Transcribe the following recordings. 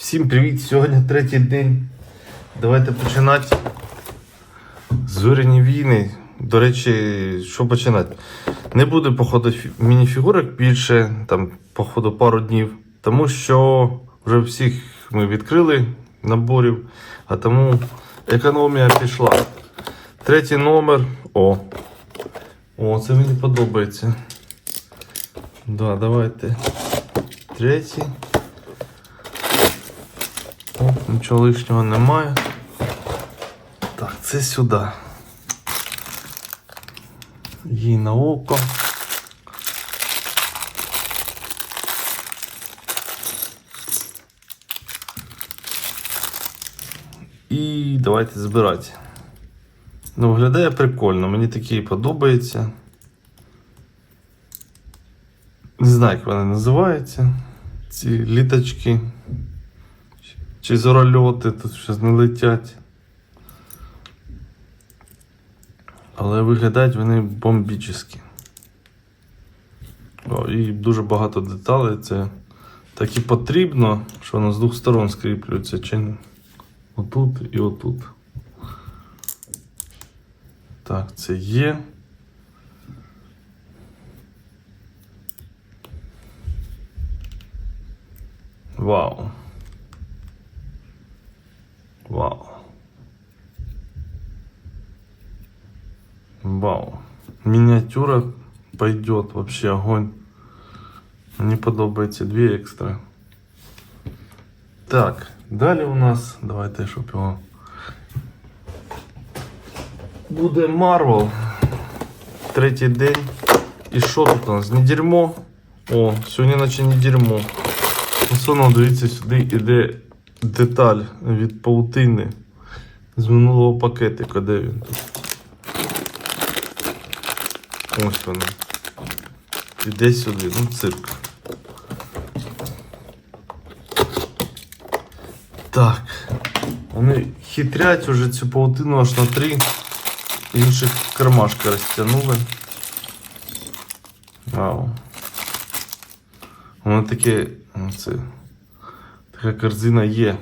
Всім привіт! Сьогодні третій день. Давайте починати. Зоряні війни. До речі, що починати? Не буде, походу, фі- мініфігурок більше, там, походу, пару днів. Тому що вже всіх ми відкрили наборів, а тому економія пішла. Третій номер. О. О, це мені подобається. Да, давайте. Третій. Нічого лишнього немає. Так, це сюди. Їй на око. І давайте збирати. Ну, виглядає прикольно, мені такі подобається. Не знаю, як вони називаються. Ці літочки. Чи зорольоти тут щось не летять. Але виглядають вони бомбічні. О, і дуже багато деталей. Це так і потрібно, що воно з двох сторон скріплюється. Чи не? Отут і отут. Так, це є. Вау. Вау. Вау. Мініатюра пойдет вообще огонь. Мені подобається дві екстра. Так, далі у нас. Давайте, щоб його. Буде Марвел. Третій день. І що тут у нас? Не дерьмо. О, сьогодні наче не дерьмо. Ось воно, дивіться, сюди іде деталь від паутини з минулого пакетика. Де він тут? Ось воно. Іде сюди, ну цирк. Так. Вони хитрять уже цю паутину аж на три інших кармашка розтягнули. Вау. Воно таке. ну, Це, така корзина є.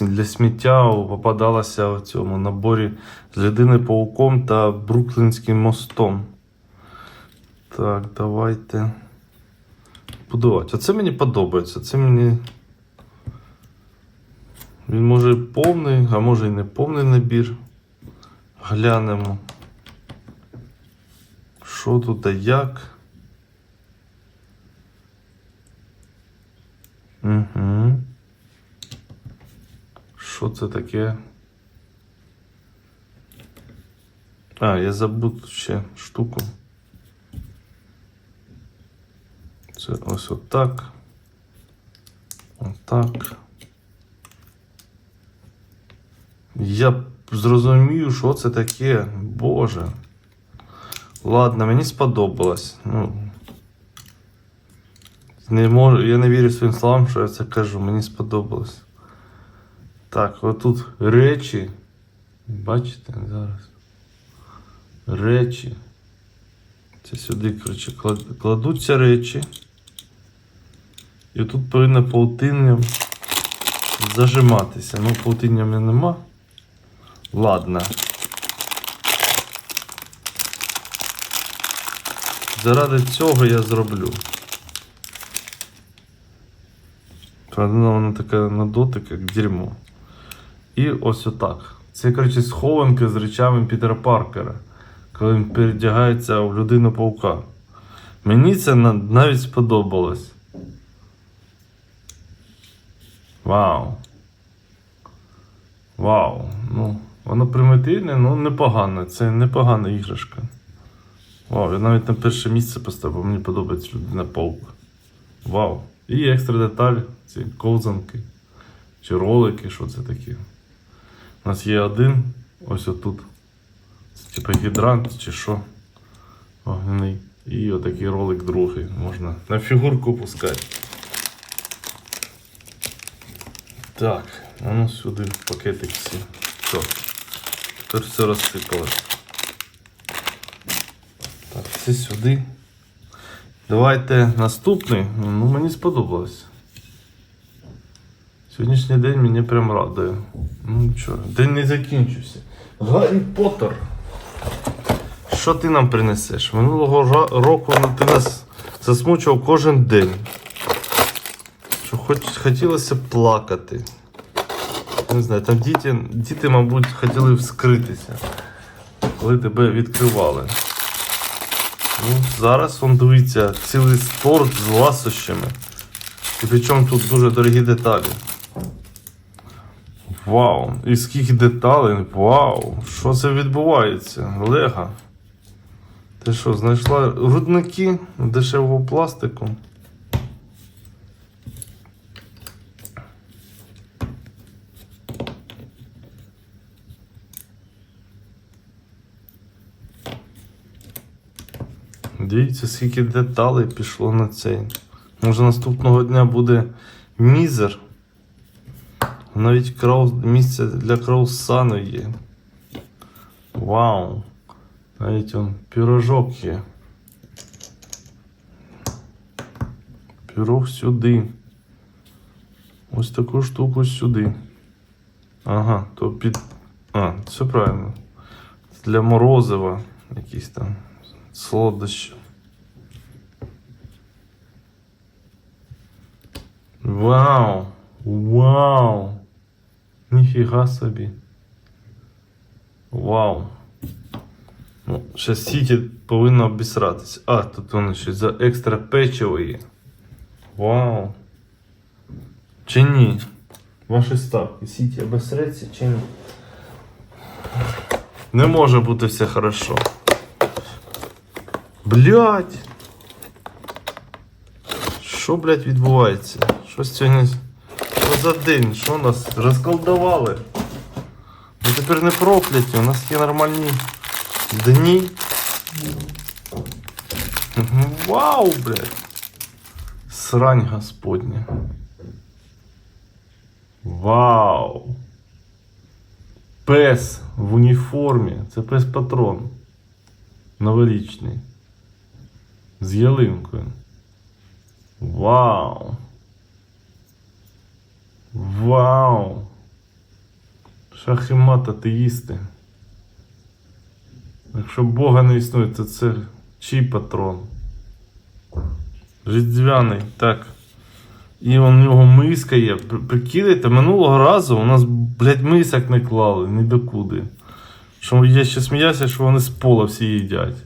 Для сміття попадалася в цьому наборі з людини пауком та Бруклінським мостом. Так, давайте будувати. Оце мені подобається. Це мені. Він може повний, а може і не повний набір. Глянемо. Що тут та як? Угу. Що це таке? А, я забув ще штуку. Це ось отак. Отак. Я б зрозумів, що це таке. Боже. Ладно, мені сподобалось. Ну, не можу, я не вірю своїм словам, що я це кажу. Мені сподобалось. Так, отут речі. Бачите зараз? Речі. Це сюди, коротше, кладуться речі. І тут повинно паутинням зажиматися. Ну, паутиннями нема. Ладно. Заради цього я зроблю. Правда, вона така на дотик, як дерьмо. І ось отак. Це, коротше, схованки з речами Пітера Паркера, коли він передягається в людину паука. Мені це навіть сподобалось. Вау. Вау. Ну, воно примітивне, ну непогане. Це непогана іграшка. Вау, я навіть на перше місце поставив, бо мені подобається людина паук. Вау. І екстра деталь, ці ковзанки. Чи ролики, що це таке. У нас є один, ось отут. Це типа гідрант чи що. Вогняний. І отакий ролик другий. Можна на фігурку пускати. Так, а ну сюди в пакетик всі. Все. Тепер все розсипалось. Так, це сюди. Давайте наступний. Ну, мені сподобалось. Сьогоднішній день мені прям радує. Ну нічого, день не закінчився. Гаррі Поттер. Що ти нам принесеш? Минулого року ну, ти нас засмучував кожен день. Що хоч хотілося плакати. Не знаю, там діти, діти, мабуть, хотіли вскритися, коли тебе відкривали. Ну, зараз он дивиться цілий торт з ласощами. І причому тут дуже дорогі деталі. Вау! І скільки деталей! Вау! Що це відбувається? Лего. Ти що, знайшла рудники дешевого пластику? Дивіться, скільки деталей пішло на цей. Може наступного дня буде мізер. Навіть крау... місце для краусану є. Вау! Навіть он пірожок є. Пірог сюди. Ось таку штуку сюди. Ага, то під. А, все правильно. Для морозива якісь там солодощі. Вау! Вау! Ніфіга собі. Вау. Ну, ще Сіті повинно обісратися. А, тут воно ще за екстра печиво є. Вау. Чи ні? Ваші ставки. Сіті обісреться чи ні? Не може бути все хорошо. Блять. Що, блядь, відбувається? Що сьогодні? Що за день? Що нас розколдували? Ми тепер не прокляті, у нас є нормальні дні. Вау, блядь. Срань господня. Вау. Пес в уніформі. Це пес патрон. Новорічний. З ялинкою. Вау. Шахи-мат атеїсти. Якщо Бога не існує, то це чий патрон? Різдвяний, так. І у нього миска є. Прикидайте, минулого разу у нас, блядь, мисок не клали, ні докуди. Що я ще сміявся, що вони з пола всі їдять.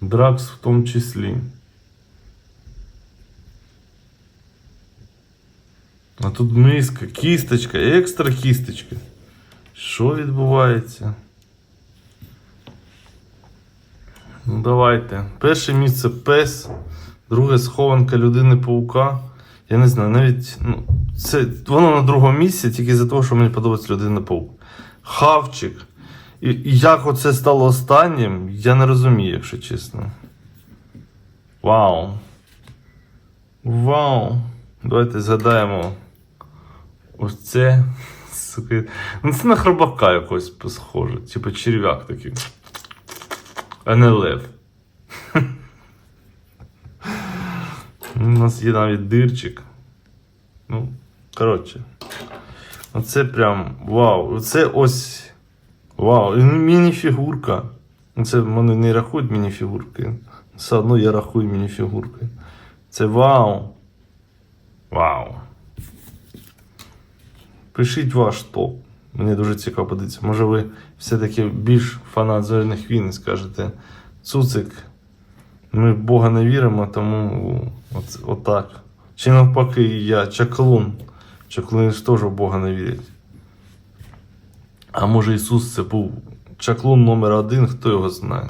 Дракс в тому числі. А тут миска, кісточка, екстра кісточка. Що відбувається? Ну давайте. Перше місце пес, друге схованка людини паука. Я не знаю, навіть ну, це, воно на другому місці тільки за того, що мені подобається людина паук. Хавчик. І, і як оце стало останнім, я не розумію, якщо чесно. Вау. Вау. Давайте згадаємо. Ось це. Сука. Ну це на хробака якось схоже. Типу черв'як такий. А не лев. У нас є навіть дирчик. Ну, коротше. Оце прям вау. Оце ось. Вау. І мініфігурка. Це мене не рахують мініфігурки. Все одно я рахую мініфігурки. Це вау. Вау. Пишіть ваш топ. Мені дуже цікаво подивитися. Може ви все-таки більш фанат зоряних війн і скажете Цуцик, ми в Бога не віримо, тому от, отак. Чи навпаки, я чаклун. Чаклуни ж теж в Бога не вірять. А може Ісус це був чаклун номер один, хто його знає?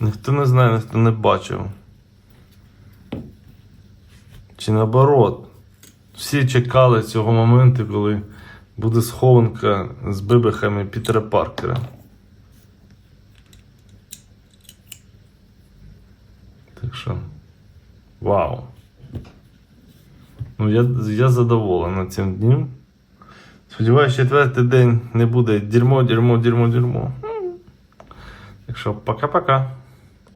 Ніхто не знає, ніхто не бачив. Чи наоборот, всі чекали цього моменту, коли буде схованка з бибихами Пітера Паркера. Так що. Вау. Ну, я, я задоволений цим днем. Сподіваюсь, четвертий день не буде дерьмо, дерьмо, дерьмо, дерьмо. Так що, пока-пока.